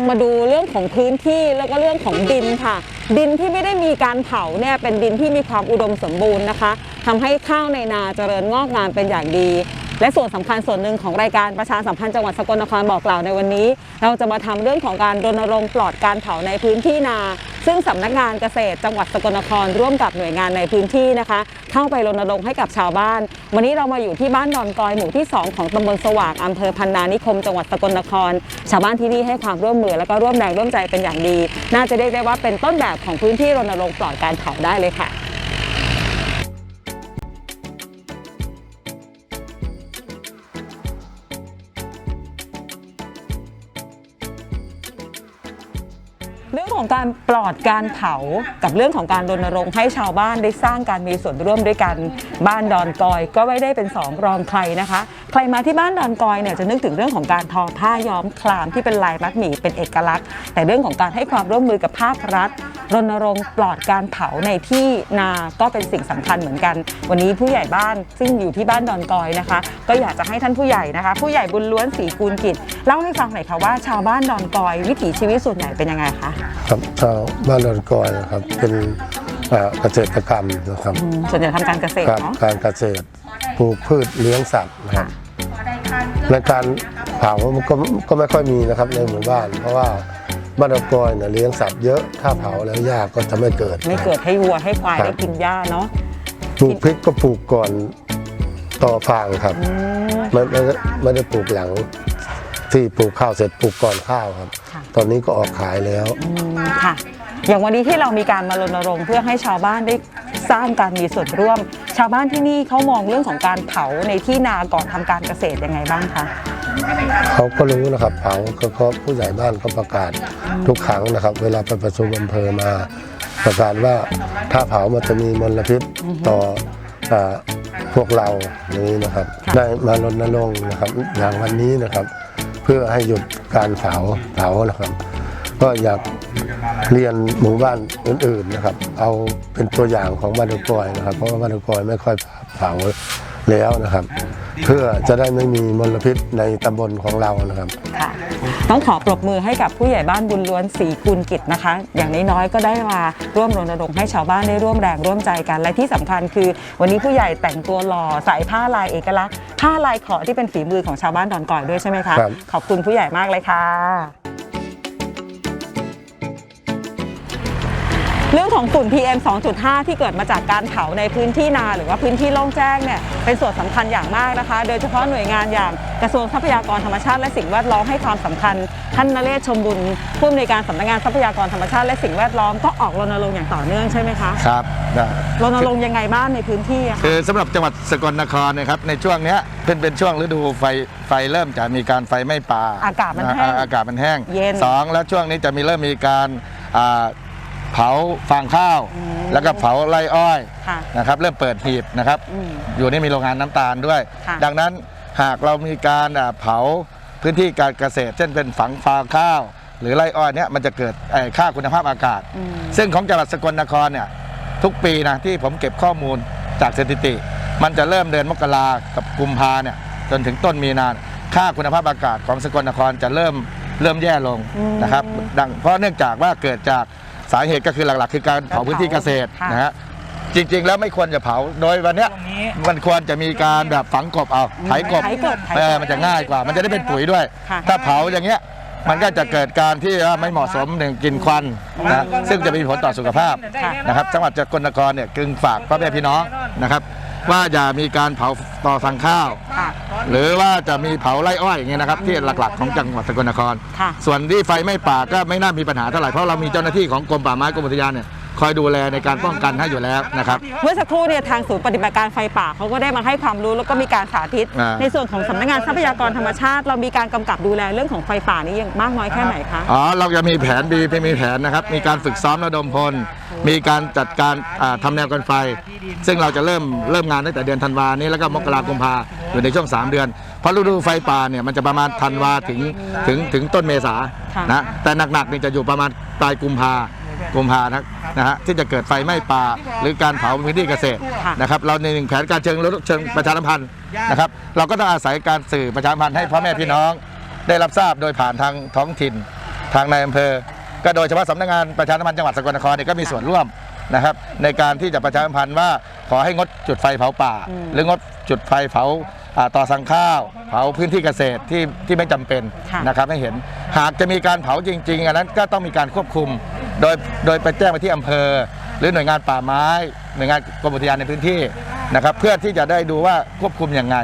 งมาดูเรื่องของพื้นที่แล้วก็เรื่องของดินค่ะ ดินที่ไม่ได้มีการเผาเนี่ยเป็นดินที่มีความอุดมสมบูรณ์นะคะทำให้ข้าวในนาเจริญงอกงามเป็นอย่างดี และส่วนสำคัญส่วนหนึ่งของรายการประชาสัมพันธ์จังหวัดสกลนครบอกกล่าวในวันนี้ เราจะมาทำเรื่องของการรณรงค์ปลอดการเผาในพื้นที่นา ซึ่งสำนักงานเกษตร จังหวัดสกลนครร่วมกับหน่วยงานในพื้นที่นะคะ เข้าไปรณรงค์ให้กับชาวบ้าน วันนี้เรามาอยู่ที่บ้านดอนกอยหมู่ที่ 2 ของตำบลสว่างอำเภอพันนานิคม จังหวัดสกลนคร ชาวบ้านที่นี่ให้ความร่วมมือแล้วก็ร่วมแรงร่วมใจเป็นอย่างดี น่าจะเรียกได้ว่าเป็นต้นแบบของพื้นที่รณรงค์ปลอดการเผาได้เลยค่ะ การปลอดการเผากับเรื่องของการรณรงค์ให้ชาวบ้านได้สร้างการมีส่วนร่วมด้วยกัน บ้านดอนกอยก็ไม่ได้เป็นสองรองใครนะคะ ใครมาที่บ้านดอนกอยเนี่ยจะนึกถึงเรื่องของการทอผ้าย้อมคลามที่เป็นลายมัดหมี่เป็นเอกลักษณ์ แต่เรื่องของการให้ความร่วมมือกับภาครัฐ รณรงค์ปลอดการเผาในที่นาก็เป็นสิ่งสำคัญเหมือนกัน วันนี้ผู้ใหญ่บ้านซึ่งอยู่ที่บ้านดอนกอยนะคะ ก็อยากจะให้ท่านผู้ใหญ่นะคะ ผู้ใหญ่บุญล้วนศรีกูลกิจเล่าให้ฟังหน่อยค่ะว่าชาวบ้านดอนกอย วิถีชีวิตส่วนใหญ่เป็นยังไงคะครับชาวบ้านดอนกอยนะครับเป็นเอ่อเกษตรกรรมนะครับอืมส่วนใหญ่ทำการเกษตรการเนาะการเกษตรปลูกพืชเลี้ยงสัตว์นะครับ ในการเผามันก็ก็ไม่ค่อยมีนะครับในหมู่บ้าน เพราะว่าบ้านดอนกอยเนี่ยเลี้ยงสัตว์เยอะถ้าเผาแล้วหญ้าก็จะไม่เกิด ไม่เกิดให้วัวให้ควายครับได้กินหญ้าเนาะปลูกพริกก็ปลูกก่อนต่อฟางครับอืมไม่ไม่ได้ไม่ได้ปลูกหลัง ที่ปลูกข้าวเสร็จปลูกก่อนข้าวครับค่ะตอนนี้ก็ออกขายแล้วอืมค่ะอย่างวันนี้ที่เรามีการมารณรงค์เพื่อให้ชาวบ้านได้ สร้างการมีส่วนร่วม ชาวบ้านที่นี่เขามองเรื่องของการเผาในที่นาก่อนทำการเกษตรยังไงบ้างคะเขาก็รู้นะครับเผาก็ก็ผู้ใหญ่บ้านก็ประกาศทุกครั้งนะครับ เวลาไปประชุมอำเภอมา ประกาศว่าถ้าเผามันจะมีมลพิษต่อเอ่อพวกเราอย่างนี้นะครับ ได้มารณรงค์นะครับอย่างวันนี้นะครับ เพื่อให้หยุดการเผาเผานะครับ ก็อยาก เรียนหมู่บ้านอื่นๆนะครับ เอาเป็นตัวอย่างของบ้านตะกอยนะครับ เพราะว่าบ้านตะกอยไม่ค่อยเผาแล้วนะครับ เพื่อจะได้ไม่มีมลพิษในตำบลของเรานะครับ ค่ะต้องขอปรบมือให้กับผู้ใหญ่บ้านบุญล้วนศรีกุลกิจนะคะ อย่างน้อยๆก็ได้มาร่วมรณรงค์ให้ชาวบ้านได้ร่วมแรงร่วมใจกัน และที่สำคัญคือ วันนี้ผู้ใหญ่แต่งตัวหล่อใส่ผ้าลายเอกลักษณ์ผ้าลายขอที่เป็นฝีมือของชาวบ้านดอนก่อยด้วยใช่ไหมคะ ครับ ขอบคุณผู้ใหญ่มากเลยค่ะ เรื่องของฝุ่น PM 2.5 ที่เกิดมาจากการเผาในพื้นที่นาหรือว่าพื้นที่โล่งแจ้งเนี่ยเป็นส่วนสำคัญอย่างมากนะคะ โดยเฉพาะหน่วยงานอย่างกระทรวงทรัพยากรธรรมชาติและสิ่งแวดล้อมให้ความสำคัญ ท่านนเรศชมบุญผู้อำนวยการสำนักงานทรัพยากรธรรมชาติและสิ่งแวดล้อมก็ออกรณรงค์อย่างต่อเนื่องใช่ไหมคะครับได้รณรงค์ยังไงบ้างในพื้นที่อะคะคือสำหรับจังหวัดสกลนครเนะครับในช่วงเนี้ยเป็นเป็นช่วงฤดูไฟไฟเริ่มจะมีการไฟไหม้ป่าอากาศมันแห้งอ่าอากาศมันแห้งเย็นสองแล้วช่วงนี้จะมีเริ่มมีการอ่า เผาฟางข้าวอืมแล้วก็เผาไร่อ้อยค่ะ นะครับ เริ่มเปิดหีบนะครับ อืม อยู่นี่มีโรงงานน้ำตาลด้วย ค่ะ ดังนั้นหากเรามีการอ่าเผาพื้นที่การเกษตร เช่นเป็นฝังฟางข้าว หรือไร่อ้อยเนี่ยมันจะเกิดเอ่อค่าคุณภาพอากาศ อืม ซึ่งของจังหวัดสกลนครเนี่ยทุกปีนะที่ผมเก็บข้อมูลจากสถิติ มันจะเริ่มเดือนมกรากับกุมภาเนี่ยจนถึงต้นมีนาค่าคุณภาพอากาศของสกลนครจะเริ่มเริ่มแย่ลงอืมนะครับดังเพราะเนื่องจากว่าเกิดจาก สาเหตุก็คือหลักๆ คือการเผาพื้นที่เกษตรค่ะนะฮะจริงๆ แล้วไม่ควรจะเผาโดยวันเนี้ยมันควรจะมีการแบบฝังกบเอาไถกบไถกบไถกบเออมันจะง่ายกว่า มันจะได้เป็นปุ๋ยด้วย ค่ะถ้าเผาอย่างเงี้ยมันก็จะเกิดการที่ว่าไม่เหมาะสมหนึ่งกลินควันนะซึ่งจะมีผลต่อสุขภาพค่ะนะครับจังหวัดสกลนครเนี่ยกึงฝากพ่อแม่พี่น้องนะครับ ว่าอย่ามีการเผาต่อฟังข้าว ค่ะ หรือว่าจะมีเผาไร่อ้อยอย่างเงี้ยนะครับที่หลักๆ ของจังหวัดสกลนคร ค่ะ ส่วนที่ไฟไหม้ป่าก็ไม่น่ามีปัญหาเท่าไหร่เพราะเรามีเจ้าหน้าที่ของกรมป่าไม้กรมอุทยานเนี่ยคอยดูแลในการป้องกันให้อยู่แล้วนะครับ เมื่อสักครู่เนี่ยทางศูนย์ปฏิบัติการไฟป่าเขาก็ได้มาให้ความรู้แล้วก็มีการสาธิต อ่า ในส่วนของสำนักงานทรัพยากรธรรมชาติ เรามีการกำกับดูแลเรื่องของไฟป่านี้ยังมากน้อยแค่ไหนคะ อ๋อเราจะมีแผนมีมีแผนนะครับ มีการฝึกซ้อมระดมพล มีการจัดการอ่าทำแนวกันไฟ ซึ่งเราจะเริ่มเริ่มงานตั้งแต่เดือนธันวานี้แล้วก็มกราคมพาอยู่ในช่วง 3 เดือน เพราะฤดูไฟป่าเนี่ยมันจะประมาณธันวาถึงถึงถึงต้นเมษานะแต่หนักๆนี่จะอยู่ประมาณปลายกุมภากุมภานะนะฮะที่จะเกิดไฟไหม้ป่าหรือการเผาพื้นที่เกษตรนะครับเราในหนึ่งแผนการเชิงรุกเชิงประชาสัมพันธ์นะครับเราก็ต้องอาศัยการสื่อประชาสัมพันธ์ให้พ่อแม่พี่น้อง ได้รับทราบโดยผ่านทางท้องถิ่นทางในายอำเภอ ก็โดยเฉพาะสำนักงานประชาสัมพันธ์จังหวัดสกลนครเนี่ยก็มีส่วนร่วมนะครับในการที่จะประชาสัมพันธ์ว่าขอให้งดจุดไฟเผาป่าอืมหรืองดจุดไฟเผาอ่าต่อสั่งข้าว เผาพื้นที่เกษตรที่ที่ไม่จำเป็นค่ะ นะครับให้เห็นหากจะมีการเผาจริงๆอันนั้นก็ต้องมีการควบคุม โดยโดยไปแจ้งไปที่อำเภอ หรือหน่วยงานป่าไม้ หน่วยงานกรมอุทยานในพื้นที่นะครับเพื่อที่จะได้ดูว่าควบคุมยังไง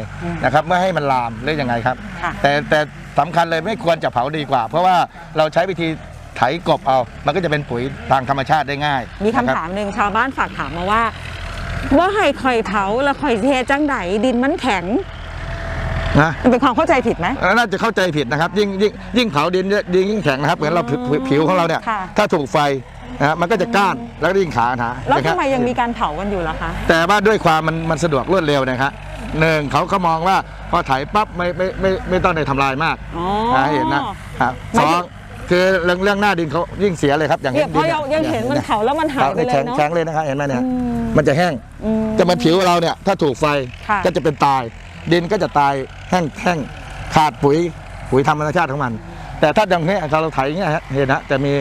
นะครับเมื่อให้มันลามหรือยังไงครับ ค่ะ แต่แต่สำคัญเลยไม่ควรจะเผาดีกว่า เพราะว่าเราใช้วิธี ไถกบเอา มันก็จะเป็นปุ๋ยทางธรรมชาติได้ง่ายมีคำนะครับถามหนึ่งชาวบ้านฝากถามมาว่า ว่าให้ข่อยเผาแล้วข่อยเทจังไดดินมันแข็งนะมันเป็นความเข้าใจผิดไหมน่าจะเข้าใจผิดนะครับ ยิ่งยิ่งยิ่งเผาดินดินยิ่งแข็งนะครับเหมือนเราผิวผิวผิวของเราเนี่ยค่ะถ้าถูกไฟนะฮะมันก็จะก้านแล้วก็ยิ่งขาหนาแล้วนะครัทำบไมยังมีการเผากันอยู่ล่ะคะแต่ว่าด้วยความมันมันสะดวกรวดเร็วนะครับหนึ่งเขาเขามองว่าพอไถปั๊บไม่ไม่ไม่ไม่ต้องได้ทำลายมากอ๋อนะเห็นนะครับหสมายอถึงง คือเรื่องเรื่องหน้าดินเขายิ่งเสียเลยครับอย่างเนี่ยเพราะดิเรายังเห็นมันเผาแล้วมันหายไปเลยแข็งเนาะ แข็งเลยนะครับเห็นไหมเนี่ยอืม มันจะแห้งอืม จะเหมือนผิวเราเนี่ยถ้าถูกไฟค่ะ ก็จะเป็นตาย ดินก็จะตายแห้งแห้งขาดปุ๋ยปุ๋ยธรรมชาติของมัน แต่ถ้าอย่างนี้เราไถอย่างเงี้ยฮะเห็นนะจะมี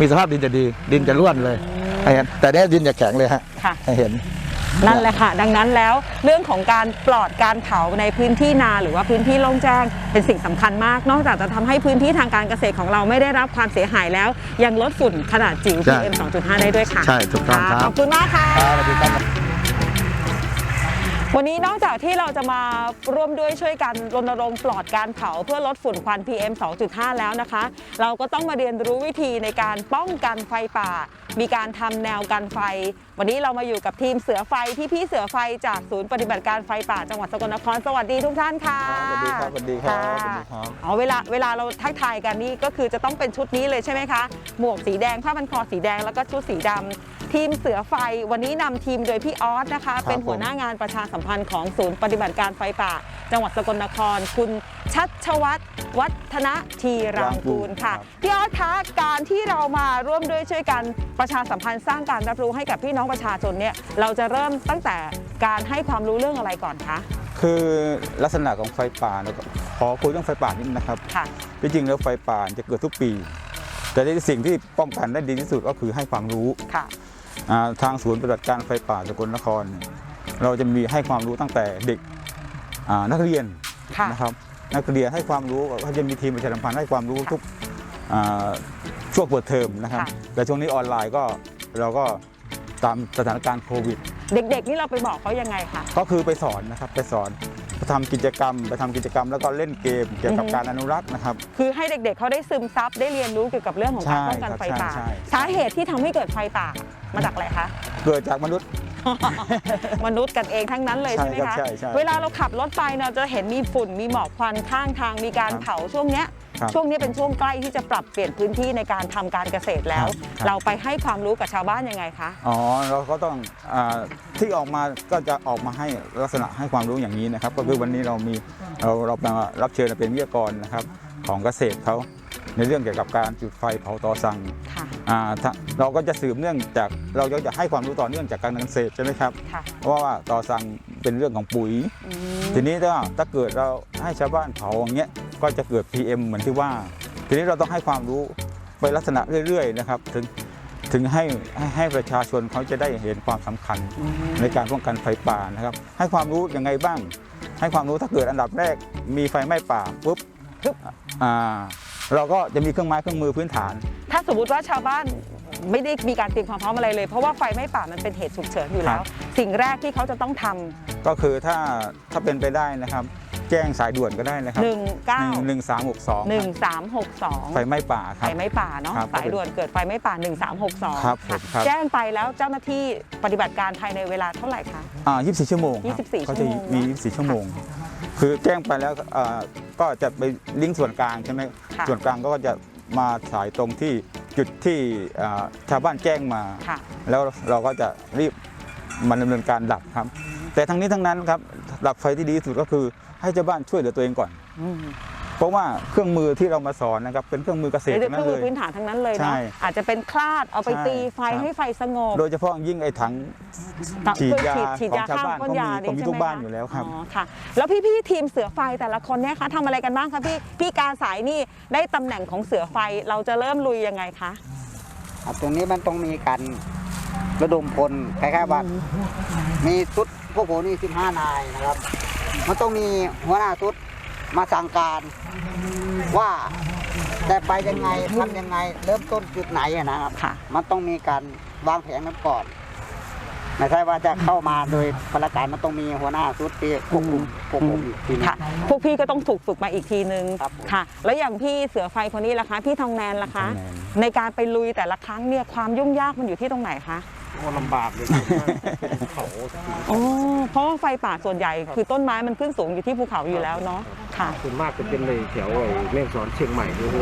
มีสภาพดินจะดี ดินจะร่วนเลยให้เห็นแต่เนี่ยดินจะแข็งเลยฮะค่ะ ให้เห็น นั่นแหละค่ะ ดังนั้นแล้วเรื่องของการปลอดการเผาในพื้นที่นาหรือว่าพื้นที่โล่งแจ้งเป็นสิ่งสำคัญมาก นอกจากจะทำให้พื้นที่ทางการเกษตรของเราไม่ได้รับความเสียหายแล้ว ยังลดฝุ่นขนาดจิ๋วใช่ PM 2.5 ได้ด้วยค่ะ ใช่ถูกต้องครับะขอบคุณมากค่ะครับสวัสดีครับวันนี้นอกจากที่เราจะมาร่วมด้วยช่วยกันรณรงค์ปลอดการเผาเพื่อลดฝุ่นควัน PM 2.5 แล้วนะคะ เราก็ต้องมาเรียนรู้วิธีในการป้องกันไฟป่า มีการทำแนวกันไฟ วันนี้เรามาอยู่กับทีมเสือไฟพี่พี่ๆเสือไฟจากศูนย์ปฏิบัติการไฟป่าจังหวัดสกลนครสวัสดีทุกท่านค่ะสวัสดีครับสวัสดีครับะสวัสดีครับอ๋อเวลาเวลาเราทักทายกันนี่ก็คือจะต้องเป็นชุดนี้เลยใช่ไหมคะ หมวกสีแดงผ้าพันคอสีแดงแล้วก็ชุดสีดำทีมเสือไฟวันนี้นำทีมโดยพี่ออสนะคะ เป็นหัวหน้างานประชาสัมพันธ์ของศูนย์ปฏิบัติการไฟป่า จังหวัดสกลนคร คุณชัชวัตรวัฒนทีรางกูลค่ะครับพี่ออสคะการที่เรามาร่วมด้วยช่วยกันประชาสัมพันธ์สร้างการรับรู้ให้กับพี่น้องประชาชนเนี่ยเราจะเริ่มตั้งแต่การให้ความรู้เรื่องอะไรก่อนคะคือลักษณะของไฟป่าเนี่ยขอคุยเรื่องไฟป่านิดนึงนะครับค่ะที่จริงแล้วไฟป่าจะเกิดทุกปี แต่ในสิ่งที่ป้องกันได้ดีที่สุดก็คือให้ความรู้ค่ะอ่าทางศูนย์ปฏิบัติการไฟป่าสกลนครเนี่ยเราจะมีให้ความรู้ตั้งแต่เด็กอ่า นักเรียนค่ะนะครับนักเรียนให้ความรู้ก็จะมีทีมประชาสัมพันธ์ให้ความรู้ทุกอ่าช่วงเปิดเทอมนะครับค่ะแต่ช่วงนี้ออนไลน์ก็เราก็ตามสถานการณ์โควิด เด็กๆนี่เราไปบอกเขายังไงคะก็คือไปสอนนะครับไปสอนไปทำกิจกรรมไปทำกิจกรรมแล้วก็เล่นเกมเกี่ยวกับอือฮึการอนุรักษ์นะครับ คือให้เด็กๆเขาได้ซึมซับได้เรียนรู้เกี่ยวกับเรื่องของการใช่ป้องกันครับไฟป่าใช่ใช่สาเหตุที่ทำให้เกิดไฟป่ามาจากอะไรคะเกิดจากมนุษย์ มนุษย์กันเองทั้งนั้นเลยใช่ใช่ไหมครัคะบใช่ใช่เวลาเราขับรถไปเราจะเห็นมีฝุ่นมีหมอกควันข้างทางมีการครับเผาช่วงเนี้ย ครับช่วงนี้เป็นช่วงใกล้ที่จะปรับเปลี่ยนพื้นที่ในการทำการเกษตรแล้ว ครับครับ เราไปให้ความรู้กับชาวบ้านยังไงคะ อ๋อเราก็ต้องอาที่ออกมาก็จะออกมาให้ลักษณะให้ความรู้อย่างนี้นะครับ ก็คือวันนี้เรามีเราเรามารับเชิญเป็นวิทยากรนะครับ ของเกษตรเขา ในเรื่องเกี่ยวกับการจุดไฟเผาตอสังค่ะอ่าถ้าเราก็จะสืบเนื่องจากเราจะให้ความรู้ต่อเนื่องจากการเกษตรใช่ไหมครับ ค่ะเพราะว่าตอสังเป็นเรื่องของปุ๋ย อืมทีนี้ถ้าถ้าเกิดเราให้ชาวบ้านเผาอย่างเงี้ยก็จะเกิด PM เหมือนที่ว่า ทีนี้เราต้องให้ความรู้ไปลักษณะเรื่อยๆนะครับถึงถึงให้ให้ให้ประชาชนเขาจะได้เห็นความสำคัญในการป้องกันไฟป่านะครับ ให้ความรู้ยังไงบ้าง ให้ความรู้ถ้าเกิดอันดับแรกมีไฟไหม้ป่าปุ๊บปึ๊บอ่า เราก็จะมีเครื่องไม้เครื่องมือพื้นฐาน ถ้าสมมติว่าชาวบ้านไม่ได้มีการเตรียมความพร้อมอะไรเลย เพราะว่าไฟไหม้ป่ามันเป็นเหตุฉุกเฉินอยู่แล้ว สิ่งแรกที่เขาจะต้องทำก็คือถ้าถ้าเป็นไปได้นะครับ แจ้งสายด่วนก็ได้นะครับหนึ่งเก้าหนึ่งสามหกสองหนึ่งสามหกสองไฟไหม้ป่าคไฟรับไหม้ป่าเนาะครับสายด่วนเกิดไฟไหม้ป่า 1362ครับผมครับแจ้งไปแล้วเจ้าหน้าที่ปฏิบัติการภายในเวลาเท่าไหร่คะอ่า24 ชั่วโมงครับ24เขาจะชั่วโมงมีเนอะ24 ชั่วโมง คือแจ้งไปแล้วอ่า ก็จะไปลิงก์ส่วนกลางใช่ไหมค่ะส่วนกลางก็จะมาสายตรงที่จุดที่อ่าชาวบ้านแจ้งมา ค่ะ แล้วเราก็จะรีบมันดำเนินการดับครับ แต่ทั้งนี้ทั้งนั้นครับดับไฟที่ดีที่สุดก็คือให้ชาวบ้านช่วยเหลือตัวเองก่อน อืม เพราะว่าเครื่องมือที่เรามาสอนนะครับเป็นเครื่องมือเกษตรนี่ทั้งคืนั้นอเลยพื้นฐานทั้งนั้นเลยใช่เนาะอาจจะเป็นคลาดเอาไปใช่ตีไฟครับ ให้ไฟสงบโดยเฉพาะยิ่งไอ้ถัง ตับฉีดยาฉีดของยาชาวฆ่าบ้านพ่นก็มียาก็มีใช่ทุกไหบ้านอยู่แล้วครับ อ๋อค่ะ แล้วพี่ๆทีมเสือไฟแต่ละคนเนี่ยคะทำอะไรกันบ้างคะพี่พี่กาสายนี่ได้ตำแหน่งของเสือไฟเราจะเริ่มลุยยังไงคะครับตรงนี้มันต้องมีการระดมพลคล้ายๆว่ามีชุดพวกผมนี่สิบห้านายนะครับ มันต้องมีหัวหน้าชุด มาสั่งการว่าแต่ไปยังไงทำยังไง เริ่มต้นจุดไหนอะนะครับค่ะ มันต้องมีการวางแผนกันก่อนไม่ใช่ว่าจะเข้ามาโดยพลการมันต้องมีหัวหน้าชุดที่ควบคุมควบคุมอีกทีหนึง ค่ะ พวกพี่ก็ต้องถูกฝึกมาอีกทีนึงครับผม ค่ะ แล้วอย่างพี่เสือไฟคนนี้ล่ะคะ พี่ทองแนนล่ะคะ ทองแนน ในการไปลุยแต่ละครั้งเนี่ยความยุ่งยากมันอยู่ที่ตรงไหนคะ โอ้ลำบากเลยเป็นเขาอ๋อเพราะว่าไฟป่าส่วนใหญ่ คือต้นไม้มันขึ้นสูงอยู่ที่ภูเขาอยู่แล้วเนาะค่ะส่วนมากจะเป็นในแถวไอ้แม่ฮ่องสอนเชียงใหม่นี่โอ้โห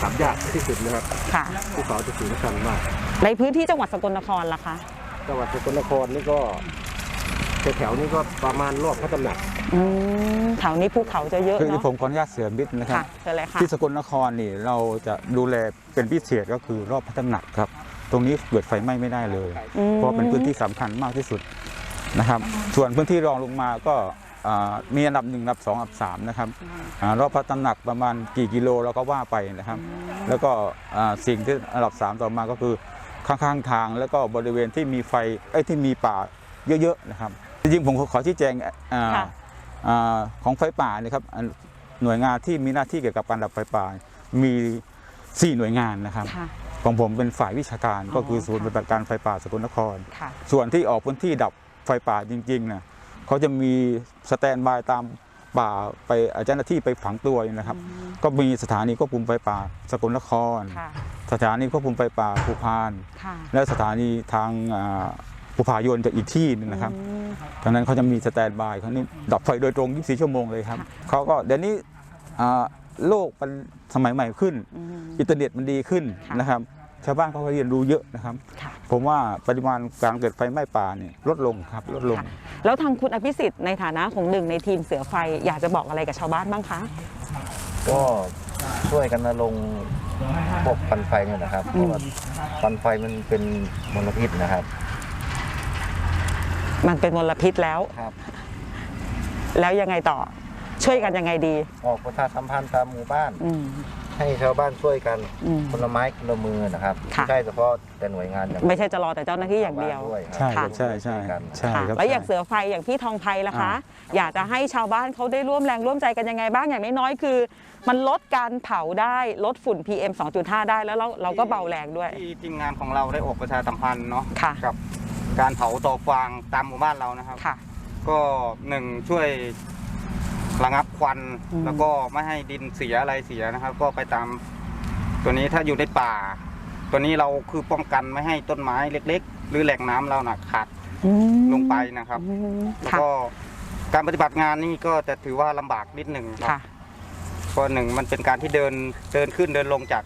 ขับยากที่สุดนะครับค่ะภูเขาจะสูงชันมาก ในพื้นที่จังหวัดสกลนครล่ะคะจังหวัดสกลนครนี่ก็แถวๆนี้ก็ประมาณรอบพระตำหนักอืมแถวนี้ภูเขาจะเยอะคือเนาะผมขออนุญาตเสริมนิดนะครับค่ะเชิญเลยค่ะที่สกลนครนี่เราจะดูแลเป็นพิเศษก็คือรอบพระตำหนักครับ ตรงนี้เกิดไฟไหม้ไม่ได้เลยอืมเพราะเป็นพื้นที่สำคัญมากที่สุดนะครับ ส่วนพื้นที่รองลงมาก็อ่ามีอันดับหนึ่งอันดับสองอันดับสามนะครับอารอบพระตำหนักประมาณกี่กิโลเราก็ว่าไปนะครับ แล้วก็อ่าสิ่งที่อันดับสามต่อมาก็คือข้างๆทางแล้วก็บริเวณที่มีไฟไอ้ยที่มีป่าเยอะๆนะครับจริงๆผมขอชี้แจงอ่าค่ะอ่าของไฟป่าเนี่ยครับอันหน่วยงานที่มีหน้าที่เกี่ยวกับการดับไฟป่ามี 4 หน่วยงานนะครับค่ะ ของผมเป็นฝ่ายวิชาการอ๋อก็คือศูนย์ปฏิบัติการไฟป่าสกลนครค่ะส่วนที่ออกพื้นที่ดับไฟป่าจริงๆนะเขาจะมีสแตนบายตามป่าไปเจ้าหน้าที่ไปฝังตัวอยู่นะครับ ก็มีสถานีควบคุมไฟป่าสกลนครค่ะสถานีควบคุมไฟป่าภูพานค่ะและสถานีทางอ่าภูผายนจะอีกที่หนึงนะครับอืมดังนั้นเขาจะมีสแตนบายเขานี่ดับไฟโดยตรง 24 ชั่วโมงเลยครับค่ะเขาก็เดี๋ยวนี้อ่า โลกมันสมัยใหม่ขึ้นอืมอินเทอร์เน็ตมันดีขึ้นค่ะนะครับ ชาวบ้านเขาก็เรียนรู้เยอะนะครับค่ะผมว่าปริมาณการเกิดไฟไหม้ป่าเนี่ยลดลงครับลดลงค่ะแล้วทางคุณอภิสิทธิ์ในฐานะของหนึ่งในทีมเสือไฟอยากจะบอกอะไรกับชาวบ้านบ้างคะ ก็ช่วยกันรณรงค์พวกฟันไฟเนี่ยนะครับเพราะว่าฟันไฟมันเป็นมลพิษนะครับ มันเป็นมลพิษแล้ว ครับ แล้วยังไงต่อ ช่วยกันยังไงดี ออกประชาสัมพันธ์ตามหมู่บ้าน อืม ให้ชาวบ้านช่วยกันอืมคนละไม้คนละมือนะครับค่ะ ไม่ใช่เฉพาะแต่หน่วยงานอย่างไม่ใช่จะรอแต่เจ้าหน้าที่อย่างเดียว ชบ้นคใช่รับครับใช่ใช่วยกันใช่ค่ะครับ แล้วอย่างเสือไฟอย่างพี่ทองไพล่ะคะอยากจะให้ชาวบ้านเขาได้ร่วมแรงร่วมใจกันยังไงบ้างอย่างน้อยๆคือ มันลดการเผาได้ลดฝุ่น PM 2.5 ได้แล้วเราเราก็เบาแรงด้วยที่ทีมงานของเราได้ออกประชาสัมพันธ์เนาะค่ะกับการเผาต่อฟางตามหมู่บ้านเรานะครับ ค่ะ ก็หนึ่งช่วย ระงับควันอืม แล้วก็ไม่ให้ดินเสียอะไรเสียนะครับ ก็ไปตามตัวนี้ถ้าอยู่ในป่า ตัวนี้เราคือป้องกันไม่ให้ต้นไม้เล็ก ๆ หรือแหล่งน้ำเราหนักขาดอืมลงไปนะครับ อืมแล้วค่ะก็การปฏิบัติงานนี่ก็จะถือว่าลำบากนิดหนึ่งครับ ค่ะเพราะหนึ่งมันเป็นการที่เดินเดินขึ้นเดินลงจาก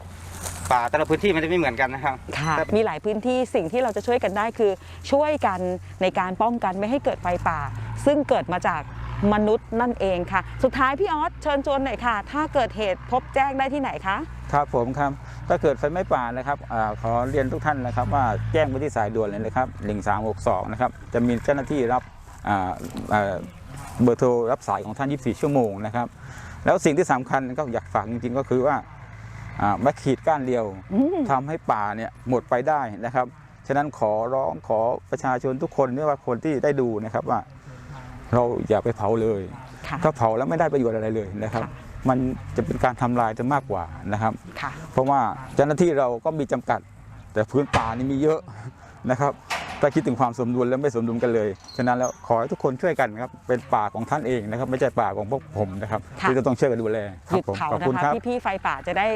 ป่าแต่ละพื้นที่มันจะไม่เหมือนกันนะครับ ค่ะครับ มีหลายพื้นที่สิ่งที่เราจะช่วยกันได้คือช่วยกันในการป้องกันไม่ให้เกิดไฟป่า ซึ่งเกิดมาจาก มนุษย์นั่นเองค่ะ สุดท้ายพี่ออสเชิญชวนหน่อยค่ะ ถ้าเกิดเหตุพบแจ้งได้ที่ไหนคะ ครับผมครับ ถ้าเกิดไฟไหม้ป่านะครับอาขอเรียนทุกท่านนะครับ ว่าแจ้งไปที่สายด่วนเลยนะครับ1362นะครับ จะมีเจ้าหน้าที่รับอ่าอ่าเบอร์โทรรับสายของท่าน 24 ชั่วโมงนะครับ แล้วสิ่งที่สำคัญก็อยากฝากจริงๆก็คือว่าอ่าไม่ขีดก้านเดียว อืม ทำให้ป่าเนี่ยหมดไปได้นะครับ ฉะนั้นขอร้องขอประชาชนทุกคนไม่ว่าคนที่ได้ดูนะครับว่า เราอย่าไปเผาเลยค่ะถ้าเผาแล้วไม่ได้ประโยชน์อะไรเลยนะครับค่ะมันจะเป็นการทำลายจะมากกว่านะครับค่ะเพราะว่าเจ้าหน้าที่เราก็มีจำกัด แต่พื้นป่านี่มีเยอะนะครับถ้าคิดถึงความสมดุลแล้วไม่สมดุลกันเลย ฉะนั้นแล้วขอให้ทุกคนช่วยกันครับ เป็นป่าของท่านเองนะครับ ไม่ใช่ป่าของพวกผมนะครับค่ะที่จะต้องช่วยกันดูแลคหรับยุดผมเผาขอบนะคุณคะครับพี่ๆไฟป่าจะได้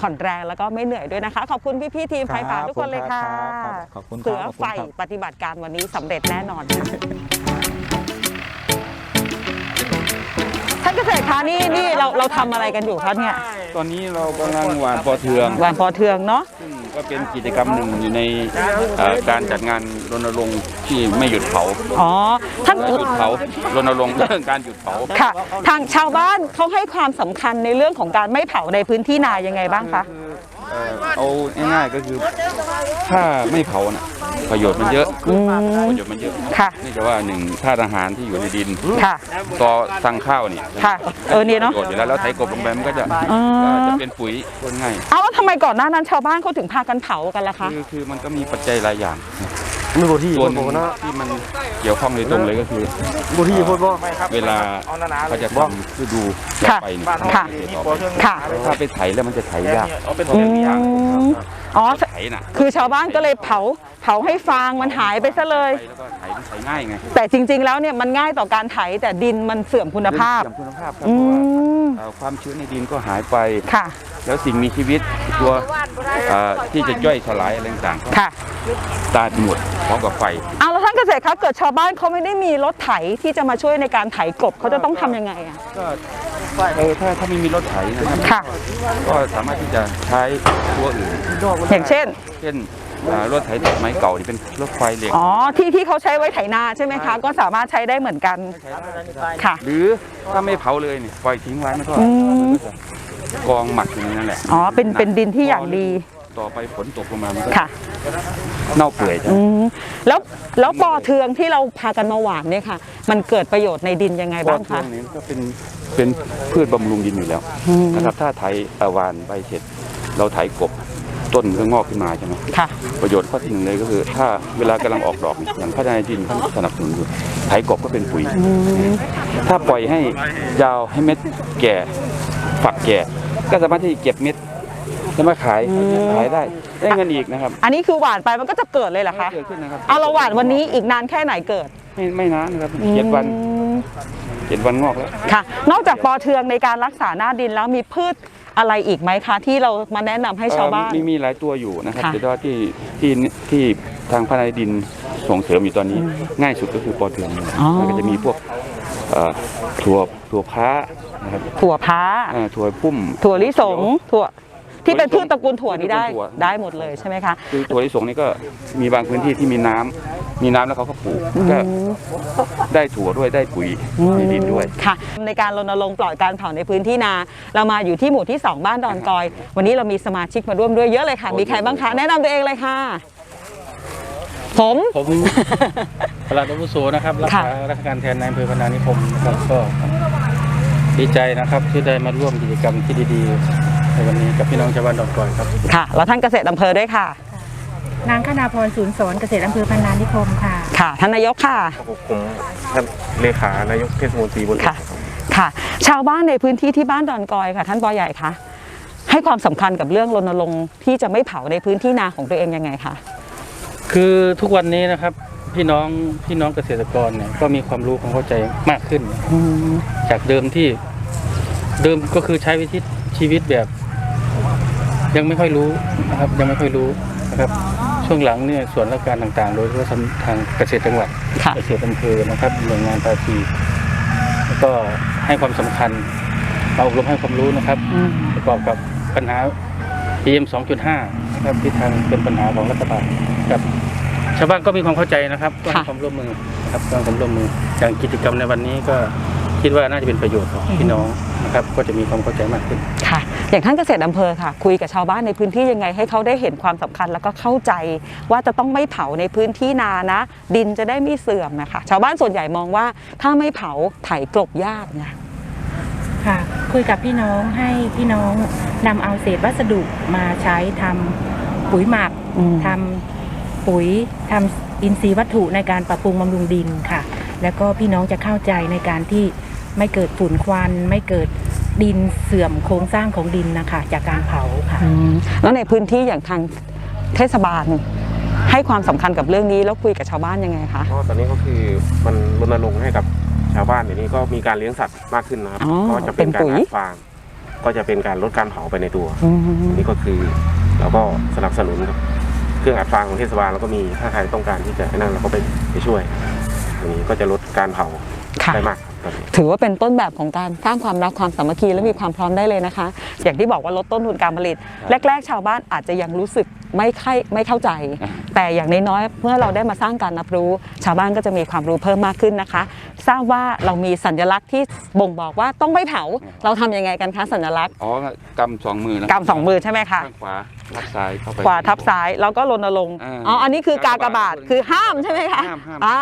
ผ่อนแรงแล้วก็ไม่เหนื่อยด้วยนะคะ ขอบคุณพี่ๆทีมไฟป่าทุกคนเลยค่ะครับขอบคุณครับเสือขอบคุณไฟครับปฏิบัติการวันนี้สำเร็จแน่นอนค่ะ เกษตรคะนี่นี่เราเราทำอะไรกันอยู่คะเนี่ยตอนนี้เรากำลังหวานปอเทืองหวานพอเทืองเนาะก็เป็นกิจกรรมหนึ่งอยู่ในเอ่อการจัดงานรณรงค์ที่ไม่หยุดเผาอ๋อท่านหยุดเผารณรงค์เรื่องการหยุดเผาค่ะ ทางชาวบ้านเขาให้ความสำคัญในเรื่องของการไม่เผาในพื้นที่นายังไงบ้างคะ เอ่อเอาง่ายๆก็คือถ้าไม่เผาน่ะประโยชน์มันเยอะอืม ประโยชน์มันเยอะค่ะ นี่จะว่าหนึ่งธาตุอาหารที่อยู่ในดินค่ะ ต่อสั่งข้าวเนี่ยค่ะ เออเนี่ยเนาะ ประโยชน์อยู่แล้วแล้วไถกบลงไปมันก็จะอ๋อ ก็จะเป็นปุ๋ยพูดง่ายเอาแล้วทำไมก่อนหน้านั้นชาวบ้านเขาถึงพากันเผากันล่ะคะ คือคือมันก็มีปัจจัยหลายอย่าง มีบที่ตัพูวดหบนึ่องกนะที่มันเกี่ยวข้องโดยตรงเลยก็คือบที่พูดบอกเวลาเขาจะทำฤดูต่อค่ะไปเนี่ยค่ะต่อไปค่ะ ถ้าไปไถแล้วมันจะไถยากอืมอ๋อ ไถน่ะคือชาวบ้านก็เลยเผาเผาให้ฟางมันหายไปซะเลย ไปแล้วก็ไถมันไถง่ายไงแต่จริง ๆ แล้วเนี่ยมันง่ายต่อการไถแต่ดินมันเสื่อมคุณภาพเสื่อมคุณภาพครับอืเพราะว่าม เอ่อความชื้นในดินก็หายไป ค่ะ แล้วสิ่งมีชีวิตตัวเอ่อที่จะย่อยสลายอะไรต่างๆก็ค่ะตายไปหมดพร้อมกับไฟเอาแล้วท่านเกษตรคะเกิดชาวบ้านเขาไม่ได้มีรถไถที่จะมาช่วยในการไถกบเขาจะต้องทำยังไงอะก็เออถ้าถ้าไม่มีรถไถนะครับค่ะก็สามารถที่จะใช้ตัวอื่นอย่างเช่น เช่นอ่ารถไถตัดไม้เก่าที่เป็นรถไฟเหล็กอ๋อที่ที่เขาใช้ไว้ไถนาใช่ไหมคะ ก็สามารถใช้ได้เหมือนกันค่ะ หรือถ้าไม่เผาเลยเนี่ยปล่อยทิ้งไว้มันก็อืม กองหมักอยู่ในนั้นแหละอ๋อเป็นเป็นดินที่อย่างดี ต่อไปฝนตกลงมามันก็ค่ะ เน่าเปื่อยจ้ะอืมแล้วแล้วปอเทืองที่เราพากันมาหวานเนี่ยค่ะ มันเกิดประโยชน์ในดินยังไงเพราะบ้างช่วคะ งนี้ก็เป็นเป็นพืชบำรุงดินอยู่แล้วอืม นะครับ ถ้าไถเอ่อหวานใบเสร็จ เราไถกบต้นก็งอกขึ้นมาใช่ไหมค่ะ ประโยชน์ข้อที่หนึ่งเลยก็คือ ถ้าเวลากำลังออกดอกเนี่ยอย่างพัฒนาดินท่านสนับสนุนอยู่ไถกบก็เป็นปุ๋ย ถ้าปล่อยให้ยาวให้เม็ดแก่ ฝักแก่ ก็สามารถที่จะเก็บเม็ดแล้วมาขายขายได้ได้เงินอีกนะครับอันนี้คือหวานไปมันก็จะเกิดเลยเหรอคะเกิดขึ้นนะครับเอาเราหวานวันนี้อีกนานแค่ไหนเกิด ไม่ไม่นานนะครับเจ็ดวันอืมเจ็ดวันงอกแล้วค่ะ นอกจากปอเทืองในการรักษาหน้าดินแล้วมีพืชอะไรอีกไหมคะ ที่เรามาแนะนำให้ชาวบ้านเอ่อมีมีหลายตัวอยู่นะครับค่ะแต่ว่าที่ที่ที่ทางพัฒนาดินส่งเสริมอยู่ตอนนี้ ง่ายสุดก็คือปอเทืองอ๋อแล้วก็จะมีพวกเอ่อถั่วถั่วพร้า นะครับถั่วพร้าเอ่อถั่วพุ่ม ถั่วลิสง ถั่วที่เป็นพืชตระกูลถั่วนี้ได้ ถั่ว ได้หมดเลยใช่ไหมคะ คือถั่วลิสงนี่ก็มีบางพื้นที่ที่มีน้ำมีน้ำแล้วเขาก็ปลูกก็ได้ถั่วด้วยได้ปุ๋ยในดินด้วย ค่ะ ในการรณรงค์ปล่อยการเผาในพื้นที่นา เรามาอยู่ที่หมู่ที่ 2 บ้านดอนกอย วันนี้เรามีสมาชิกมาร่วมด้วยเยอะเลยค่ะ มีใครบ้างคะแนะนำตัวเองเลยค่ะ ผม ผมปลัดอาวุโสนะครับรักษาราชการแทนนายอำเภอพนานิคมนะครับก็ ดีใจนะครับที่ได้มาร่วมกิจกรรมที่ดีๆ ในวันนี้กับพี่น้องชาวบ้านดอนกอยครับ ค่ะ แล้วท่านเกษตรอำเภอด้วยค่ะ นางคณาพรศูนย์สอนเกษตรอำเภอพันนานิคมค่ะ ค่ะ ท่านนายกค่ะ ผมท่านเลขานายกเทศมนตรีบนค่ะ ค่ะ ชาวบ้านในพื้นที่ที่บ้านดอนกอยค่ะ ท่านปอใหญ่คะ ให้ความสำคัญกับเรื่องรณรงค์ที่จะไม่เผาในพื้นที่นาของตัวเองยังไงคะ คือทุกวันนี้นะครับ พี่น้องพี่น้องเกษตรกรเนี่ยก็มีความรู้ความเข้าใจมากขึ้น จากเดิมที่เดิมก็คือใช้วิธีชีวิตแบบ ยังไม่ค่อยรู้นะครับ ยังไม่ค่อยรู้นะครับ ช่วงหลังเนี่ยส่วนราชการต่างๆ โดยเฉพาะทางเกษตรจังหวัดค่ะ เกษตรอำเภอนะครับหน่วยงานภาคีแล้วก็ให้ความสำคัญมาอบรมให้ความรู้นะครับอืมประกอบกับปัญหา PM 2.5 นะครับที่ทางเป็นปัญหาของรัฐบาลครับ ชาวบ้านก็มีความเข้าใจนะครับก็ให้ค่ะความร่วมมือนะครับก็ให้ความร่วมมืออย่างกิจกรรมในวันนี้ก็คิดว่าน่าจะเป็นประโยชน์ของพี่น้องนะครับก็จะมีความเข้าใจมากขึ้น ค่ะ อย่างท่านเกษตรอำเภอค่ะ คุยกับชาวบ้านในพื้นที่ยังไงให้เขาได้เห็นความสำคัญแล้วก็เข้าใจ ว่าจะต้องไม่เผาในพื้นที่นานะ ดินจะได้ไม่เสื่อมนะคะ ชาวบ้านส่วนใหญ่มองว่าถ้าไม่เผาไถกลบยากนะค่ะคุยกับพี่น้องให้พี่น้องนำเอาเศษวัสดุมาใช้ทำปุ๋ยหมักอืมทำ ปุ๋ยทำอินทรีย์วัตถุในการปรับปรุงบำรุงดินค่ะ แล้วก็พี่น้องจะเข้าใจในการที่ไม่เกิดฝุ่นควัน ไม่เกิดดินเสื่อมโครงสร้างของดินนะคะ จากการเผาค่ะอืมแล้วในพื้นที่อย่างทางเทศบาลให้ความสำคัญกับเรื่องนี้แล้วคุยกับชาวบ้านยังไงคะก็ตอนนี้ก็คือมันรณรงค์ให้กับชาวบ้านเดี๋ยวนี้ก็มีการเลี้ยงสัตว์มากขึ้นนะครับอ๋อก็จะเป็นเป็นการปุ๋ยอัดฟางก็จะเป็นการลดการเผาไปในตัวอืมอันนี้ก็คือเราก็สนับสนุนครับ เครื่องอัดฟางของเทศบาลแล้วก็มีถ้าใครต้องการที่จะให้นั่นเราก็ไปไปช่วยอันนี้ก็จะลดการเผาค่ะ ได้มากครับครับ ถือว่าเป็นต้นแบบของการสร้างความรักความสามัคคีและมีความพร้อมได้เลยนะคะ อย่างที่บอกว่าลดต้นทุนการผลิตแรก ๆ ชาวบ้านอาจจะยังรู้สึกไม่ค่อยไม่เข้าใจแต่อย่างน้อยๆเมื่อเราได้มาสร้างการรับรู้ ชาวบ้านก็จะมีความรู้เพิ่มมากขึ้นนะคะ ทราบว่าเรามีสัญลักษณ์ที่บ่งบอกว่าต้องไม่เผาเราทำยังไงกันคะสัญลักษณ์อ๋อกำสองมือนะกำสองมือใช่ไหมคะ ข้างขวา ทับซ้ายเข้าไป ขวาทับซ้ายแล้วก็รณรงค์อ่าอ๋ออันนี้คือกากบาทคือห้ามใช่ไหมคะห้ามห้าม อ่า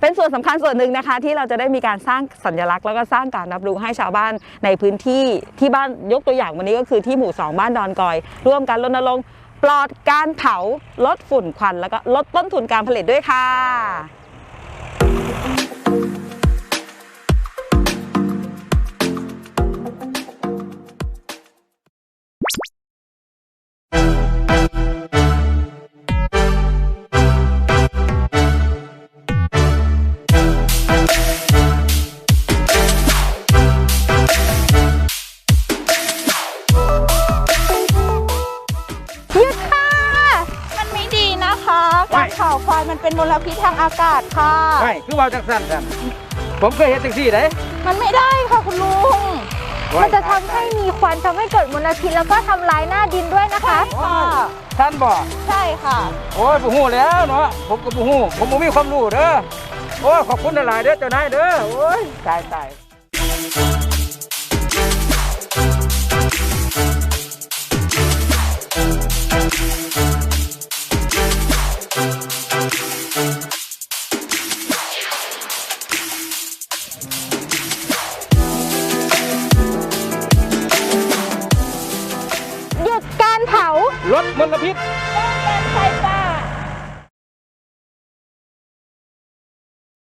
เป็นส่วนสำคัญส่วนหนึ่งนะคะ ที่เราจะได้มีการสร้างสัญลักษณ์แล้วก็สร้างการรับรู้ให้ชาวบ้านในพื้นที่ที่บ้านยกตัวอย่างวันนี้ก็คือที่หมู่ 2 บ้านดอนกอย ร่วมกันรณรงค์ปลอดการเผาลดฝุ่นควันแล้วก็ลดต้นทุนการผลิตด้วยค่ะางอากาศค่ะ ไม่คือว่าจังสั้นกันผมเคยเห็นจังซี่ได้มันไม่ได้ค่ะคุณลุงมันจะทำให้มีควันทำให้เกิดมลพิษแล้วก็ทำลายหน้าดินด้วยนะคะค่ะท่านบอกใช่ค่ะ โอ้ยผู้หูแล้วเนาะผมก็ผู้หูผมบ่มีความรู้เด้อโอ้ยขอบคุณหลายๆเด้อเจ้านายเด้อโอ้ยตายตาย